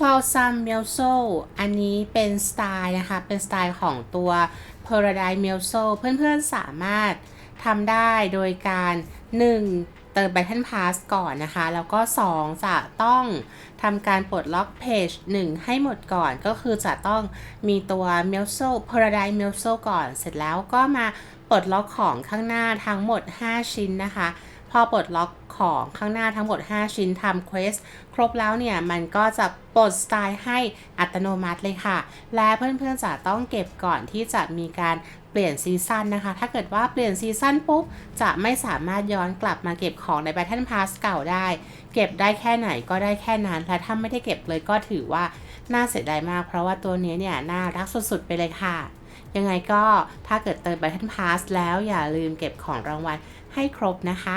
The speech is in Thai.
c l a u s a m m e l s o อันนี้เป็นสไตล์นะคะ เป็นสไตล์ของตัว Paradise m e l s o เพื่อนๆสามารถทำได้โดยการ 1. เติม Battle Pass ก่อนนะคะ แล้วก็ 2. จะต้องทำการปลดล็อกเพจ1ให้หมดก่อนก็คือจะต้องมีตัว m e l s o Paradise m e l s o ก่อน เสร็จแล้วก็มาปลดล็อกของข้างหน้าทั้งหมด 5 ชิ้นนะคะ พอปลดล็อกของข้างหน้าทั้งหมด 5 ชิ้นทำเควสครบแล้วเนี่ย มันก็จะปลดสไตล์ให้อัตโนมัติเลยค่ะ และเพื่อนๆจะต้องเก็บก่อนที่จะมีการเปลี่ยนซีซั่นนะคะ ถ้าเกิดว่าเปลี่ยนซีซั่นปุ๊บ จะไม่สามารถย้อนกลับมาเก็บของใน Battle Pass เก่าได้ เก็บได้แค่ไหนก็ได้แค่นั้น และถ้าไม่ได้เก็บเลยก็ถือว่าน่าเสียดายมาก เพราะว่าตัวนี้เนี่ยน่ารักสุดๆไปเลยค่ะ ยังไงก็ถ้าเกิดเติม Battle Pass แล้วอย่าลืมเก็บของรางวัลให้ครบนะคะ